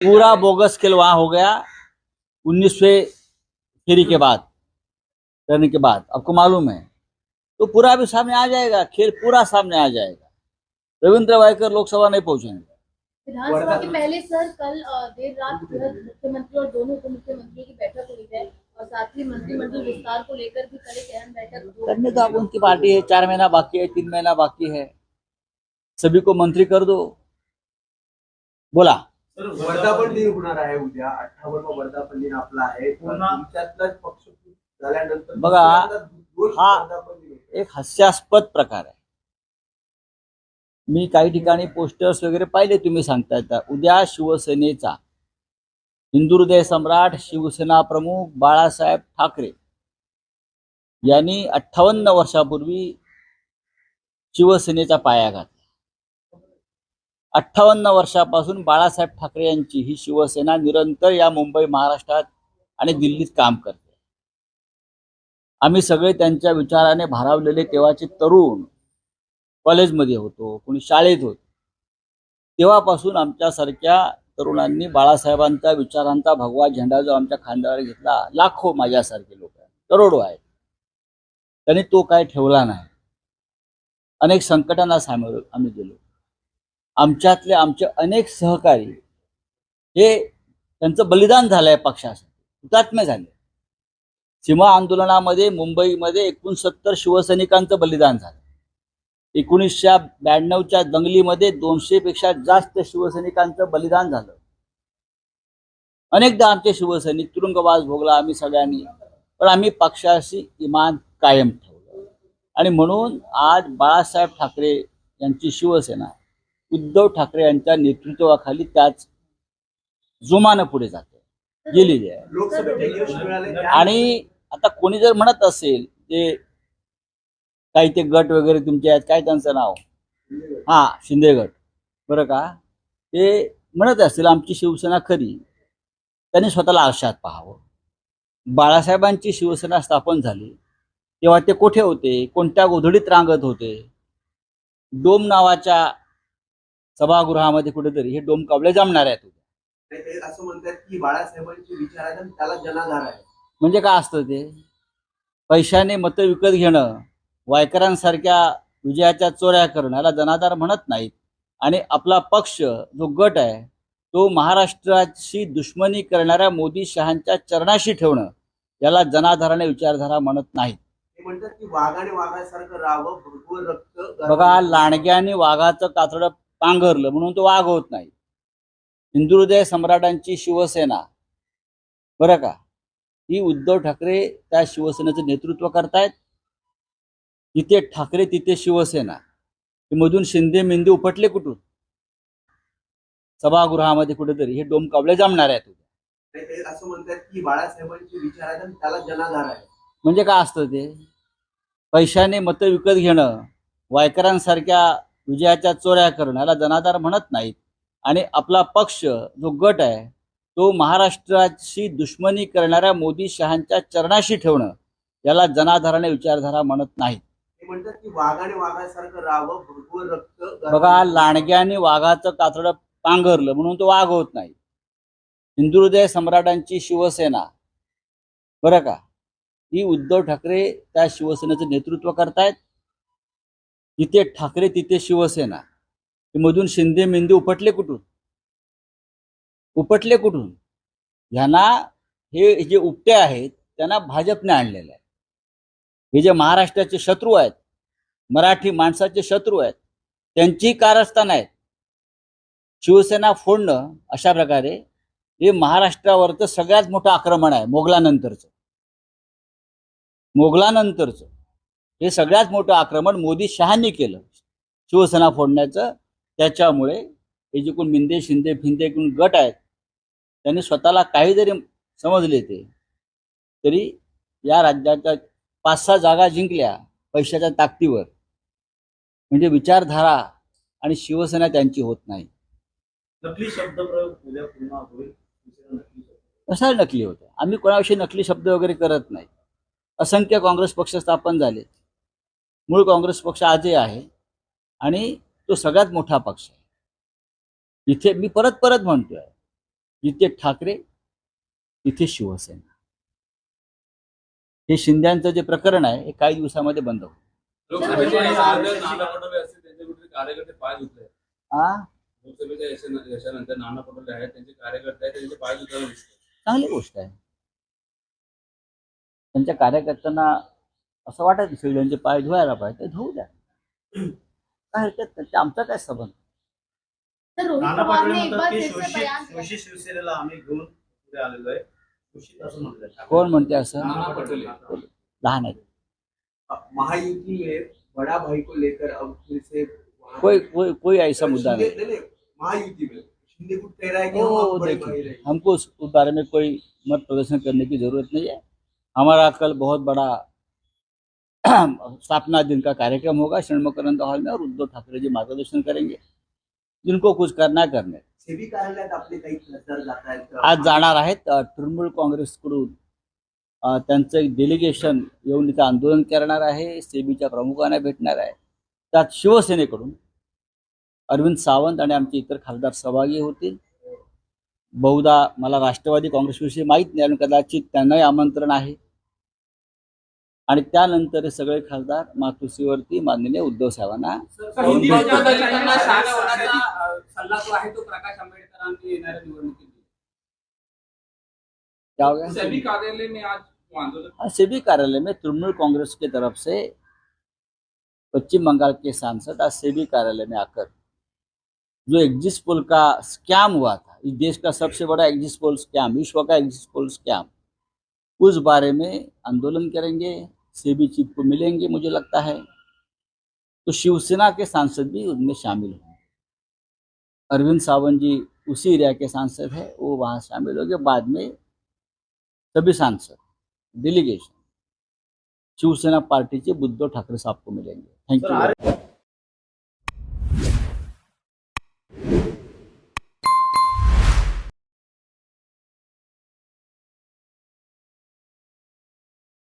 पूरा बोगस खेल वहाँ हो गया उन्नीसवें फेरी के बाद करने के बाद आपको मालूम है। तो पूरा अभी सामने आ जाएगा खेल पूरा सामने आ जाएगा। रविंद्र वायकर लोकसभा नहीं पहुँचेंगे विधानसभा के पहले सर कल देर रात मुख्यमंत्री और दोनों उप मुख्यमंत्रियों की बैठक हुई है और साथ ही मंत्रिमंडल विस्तार को लेकर भी कल एक अहम बैठक करने तो उनकी पार्टी है चार महीना बाकी है तीन महीना बाकी है। सभी को मंत्री कर दो। बोला। वर्धापन दिन. होणार आहे उद्या. अठ्ठावन्न वर्धापन दिन आपला आहे. तर तुमच्यातलाच पक्ष झाल्यानंतर बघा, हा-. एक हास्यास्पद प्रकार आहे. मी काही ठिकाणी पोस्टर्स वगैरे पाहिले तुम्ही सांगताय त्या उद्या शिवसेनेचा हिंदुहृदय सम्राट शिवसेना प्रमुख बाळासाहेब ठाकरे यांनी अठ्ठावन्न वर्षापूर्वी शिवसेनेचा पाया घातला अठ्ठावन्न वर्षापासून बाळासाहेब ठाकरे यांची ही शिवसेना निरंतर या मुंबई महाराष्ट्रात आणि दिल्लीत काम करते. आम्ही सगळे त्यांच्या विचाराने भारावलेले तेव्हाचे तरुण कॉलेजमध्ये होतो कोणी शाळेत होतो. तेव्हापासून आमच्यासारख्या तरुणांनी बाळासाहेबांचा विचारांचा भगवा झेंडा जो आमच्या खांद्यावर घेतला लाखो माझ्यासारखे लोक आहेत करोडो आहेत. त्यांनी तो काय ठेवला नाही. अनेक संकटांना सामोरे आम्ही गेलो. आमच्यातले आमचे अनेक सहकारी हे त्यांचं बलिदान झालंय पक्षासाठी. हुतात्म्य झाले. सीमा आंदोलनामध्ये मुंबईमध्ये एकोणसत्तर शिवसैनिकांचं बलिदान झालं. एकोणीसशे ब्याण्णवच्या दंगलीमध्ये दोनशे पेक्षा जास्त शिवसैनिकांचं बलिदान झालं. अनेकदा आमचे शिवसैनिक तुरुंगवास भोगला आम्ही सगळ्यांनी पण आम्ही पक्षाशी इमान कायम ठेवलं. आणि म्हणून आज बाळासाहेब ठाकरे यांची शिवसेना उद्धव ठाकरे यांच्या नेतृत्वाखाली त्याच जोमानं पुढे जाते. गेलेली आहे. आणि आता कोणी जर म्हणत असेल ते काही ते गट वगैरे तुमचे आहेत काय त्यांचं नाव? हा शिंदे गट. बरं का? ते म्हणत असतील आमची शिवसेना खरी. त्यांनी स्वतःला आरशात पाहावं. बाळासाहेबांची शिवसेना स्थापन झाली. तेव्हा ते कुठे होते? कोणत्या गोधडीत रांगत होते? डोम नावाच्या सभागृहामध्ये कुठेतरी हे डोम कावळे जमणार आहेत ते असं म्हणतात की बाळासाहेबांचे विचार आणि त्याला जनाधार आहे. म्हणजे काय असतं ते? पैशाने मतं विकत घेणं वायकरांसारख्या विजयाच्या चोऱ्या करणं याला जनाधार म्हणत नाहीत. आणि आपला पक्ष जो गट आहे तो महाराष्ट्राची दुश्मनी करणाऱ्या मोदी शहांच्या चरणाशी ठेवणं याला जनाधाराने विचारधारा म्हणत नाहीत. म्हणतात की वाघाने वाघासारखं राहावं भरपूर रक्त बघा लांडग्याने वाघाचं कातडं पांघरलं म्हणून तो वाघ होत नाही. हिंदुहृदय सम्राटांची शिवसेना. बरं का? ही उद्धव ठाकरे त्या शिवसेनेचं नेतृत्व करतायत. जिथे ठाकरे तिथे शिवसेना. मधून शिंदे मेंदे उपटले कुठून? सभागृहामध्ये कुठेतरी. हे डोम कावळे जमणार आहेत ते असं म्हणतात की बाळासाहेबांचे विचार त्याला जनाधार आहे म्हणजे काय असतं ते? पैशाने मतं विकत घेणं वायकरांसारख्या विजयाच्या चोऱ्या करणं याला जनाधार म्हणत नाहीत. आणि आपला पक्ष जो गट आहे तो महाराष्ट्राची दुश्मनी करणाऱ्या मोदी शहांच्या चरणाशी ठेवणं याला जनाधाराने विचारधारा म्हणत नाहीत. ते म्हणतात की वाघाने वाघासारखं राहावं भरपूर रक्त गरम- बघा लांडग्याने वाघाचं कातडं पांघरलं म्हणून तो वाघ होत नाही. हिंदुहृदय सम्राटांची शिवसेना. बरं का? ही उद्धव ठाकरे त्या शिवसेनेचं नेतृत्व करतायत. जिथे ठाकरे तिथे शिवसेना. मधून शिंदे मेंदे उपटले कुठून? उपटले कुठून? ह्यांना हे जे उपटे आहेत त्यांना भाजपने आणलेलं आहे. हे जे महाराष्ट्राचे शत्रू आहेत मराठी माणसाचे शत्रू आहेत त्यांची कारस्थान आहेत. शिवसेना फोडणं अशा प्रकारे हे महाराष्ट्रावरचं सगळ्यात मोठं आक्रमण आहे मोगलानंतरचं. मोगलानंतरचं. हे सगळ्यात मोठं आक्रमण मोदी शहांनी केलं. शिवसेना फोडण्याचं. त्याच्यामुळे हे जे कोण मिंदे शिंदे फिंदे कोण गट आहेत त्यांनी स्वतःला काही जरी समजले ते. तरी या राज्याच्या पाच सहा जागा जिंकल्या पैशाच्या ताकदीवर. म्हणजे विचारधारा आणि शिवसेना त्यांची होत नाही. नकली शब्द कसा नकली होतं आम्ही कोणाविषयी नकली शब्द वगैरे करत नाही. असंख्य काँग्रेस पक्ष स्थापन झाले. मूळ काँग्रेस पक्ष आजही आहे आणि तो सगळ्यात मोठा पक्ष आहे. इथे मी परत परत म्हणतोय जिथे ठाकरे तिथे शिवसेना. हे शिंद्यांचं जे प्रकरण आहे हे काही दिवसामध्ये बंद होईल. दिसते चांगली गोष्ट आहे. त्यांच्या कार्यकर्त्यांना असं वाटत असेल त्यांचे पाय धुवायला पाहिजे ते धुवू द्या. काय हरकत नाही ते आमचा काय संबंध? सर रोहित नाना पवार पाटोले ने एक म्हणतात बार की फिर से शोषित बयान दिया शोषित शिवसेनेला आम्ही घेऊन पुढे आलेलो आहे. शोषित असं म्हटलं ठाकरे. कोण म्हणते असं? नाना पटोले. लहान आहेत. महायुति में बड़ा भाई को लेकर अब फिर से वहाँ- कोई कोई कोई ऐसा मुद्दा शिंदे- नहीं। नहीं नहीं, महायुति में। शिंदे कुछ कह रहा है कि हम ओ आप बड़े भाई देखिए रहेंगे हमको उस उस बारे में कोई मत प्रदर्शन करने की जरूरत नहीं है। हमारा कल बहुत बड़ा स्थापना दिन का कार्यक्रम होगा षणमुखानंद हॉल में और उद्धव ठाकरे जी मार्गदर्शन करेंगे। जिनको कुछ करना करने। आज जाणार आहेत तृणमूल काँग्रेसकडून त्यांचं एक डेलिगेशन येऊन इथं आंदोलन करणार आहे. सेबीच्या प्रमुखांना भेटणार आहे. त्यात शिवसेनेकडून अरविंद सावंत आणि आमचे इतर खासदार सहभागी होतील. बहुधा मला राष्ट्रवादी काँग्रेसविषयी माहीत नाही आणि कदाचित त्यांनाही आमंत्रण आहे. आणि त्यानंतर हे सगळे खासदार मातुसीवरती माननीय उद्धव साहेबांना? सेबी कार्यालय में तृणमूल कांग्रेस की तरफ से पश्चिम बंगाल के सांसद आज सेबी कार्यालय में आकर जो एग्जिस्ट पोल का स्कैम हुआ था इस देश का सबसे बड़ा एग्जिस्ट पोल स्कैम विश्व का एग्जिस्ट पोल स्कैम उस बारे में आंदोलन करेंगे सेबी चीफ को मिलेंगे, मुझे लगता है। तो शिवसेना के सांसद भी उनमें शामिल होंगे। अरविंद सावंत जी उसी एरिया के सांसद है, वो वहाँ शामिल होंगे। बाद में सभी सांसद डेलीगेशन शिवसेना पार्टी के उद्धव ठाकरे साहब को मिलेंगे। Thank you